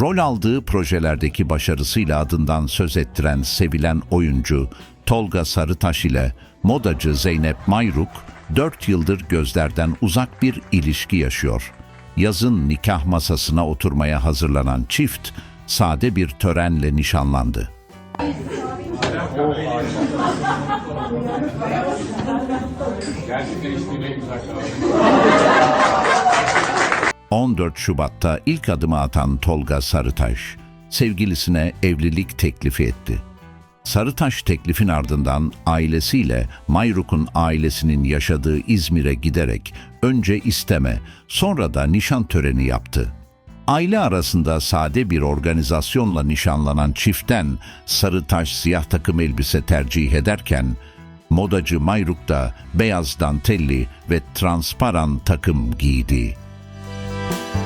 Rol aldığı projelerdeki başarısıyla adından söz ettiren sevilen oyuncu Tolga Sarıtaş ile modacı Zeynep Mayruk 4 yıldır gözlerden uzak bir ilişki yaşıyor. Yazın nikah masasına oturmaya hazırlanan çift sade bir törenle nişanlandı. Gerçekten 14 Şubat'ta ilk adımı atan Tolga Sarıtaş, sevgilisine evlilik teklifi etti. Sarıtaş teklifin ardından ailesiyle Mayruk'un ailesinin yaşadığı İzmir'e giderek önce isteme, sonra da nişan töreni yaptı. Aile arasında sade bir organizasyonla nişanlanan çiftten Sarıtaş siyah takım elbise tercih ederken, modacı Mayruk da beyaz dantelli ve transparan takım giydi. Bye.